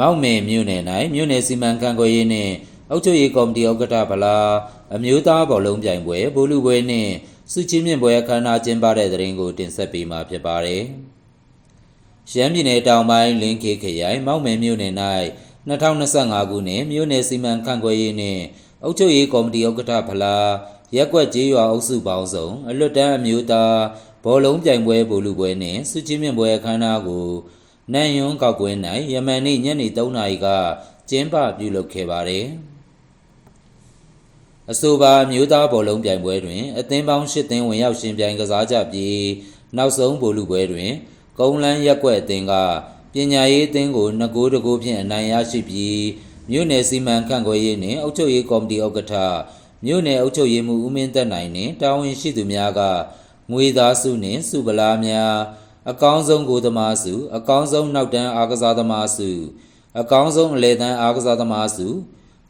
မောက်မယ်မြို့နယ်၌မြို့နယ်စီမံခန့်ခွဲရေးနှင့်အုပ်ချုပ်ရေးကော်မတီဥက္ကဋ္ဌဗလာအမျိုးသားဘောလုံးပြိုင်ပွဲဘိုးလူပွဲနှင့်စုချင်းမြင့်ပွဲအခမ်းအနားကျင်းပတဲ့တဲ့ရင်ကိုတင်ဆက်ပေးမှာဖြစ်ပါတယ်။ရှမ်းပြည်နယ်တောင်ပိုင်းလင်းခေခရိုင်မောက်မယ်မြို့နယ်၌2025ခုနှစ်မြို့နယ်စီမံခန့်ခွဲရေးနှင့်အုပ်ချုပ်ရေးကော်မတီဥက္ကဋ္ဌဗလာရက်ကွက်ကျေးရွာအုပ်စုပေါင်းစုံအလွတ်တန်းအမျိုးသားဘောလုံးပြိုင်ပွဲဘိုလ်လူပွဲနှင့်စုချင်းမြင့်ပွဲအခမ်းအနားကို နန်ယွန်းကောက်ကွင်း၌ယမန်နေ့ညနေ3နာရီကကျင်းပပြုလုပ်ခဲ့ပါသည်အဆိုပါအမျိုးသားဘောလုံးပြိုင်ပွဲတွင် အသင်းပေါင်း၈သင်းဝင်ရောက်ရှင်ပြိုင်ကစားကြပြီးနောက်ဆုံးဘိုလ်လူပွဲတွင် ကုန်းလန်းရက်ကွက်အသင်းကပညာရေးအသင်းကို2ဂိုးတကိုးဖြင့်အနိုင်ရရှိပြီးမြို့နယ်စီမံခန့်ခွဲရေးနှင့်အုပ်ချုပ်ရေးကော်မတီဥက္ကဋ္ဌမြို့နယ်အုပ်ချုပ်ရေးမှူးဦးမင်းသက်နိုင်နှင့်တာဝန်ရှိသူများကငွေသားစုနှင့်စုပလားများ အကောင်းဆုံးဂိုးသမားစု အကောင်းဆုံးနောက်တန်းအားကစားသမားစု အကောင်းဆုံးအလဲတန်းအားကစားသမားစု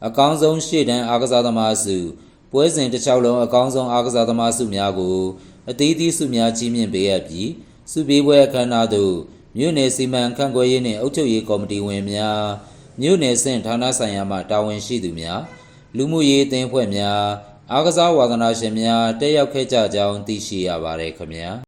အကောင်းဆုံးရှေ့တန်းအားကစားသမားစုပွဲစဉ်တစ်လျှောက်လုံးအကောင်းဆုံးအားကစားသမားစုများကိုအသီးသီးစုများကြီးမြင့်ပေးအပ်ပြီးစုပေးပွဲအခမ်းအနားသို့မြို့နယ်စီမံခန့်ခွဲရေးနှင့်အုပ်ချုပ်ရေးကော်မတီဝင်များမြို့နယ်ဆင့်ဌာနဆိုင်ရာမှတာဝန်ရှိသူများလူမှုရေးအသင်းအဖွဲ့များအားကစားဝါသနာရှင်များတက်ရောက်ခဲ့ကြကြောင်းသိရှိရပါတယ်ခင်ဗျာ။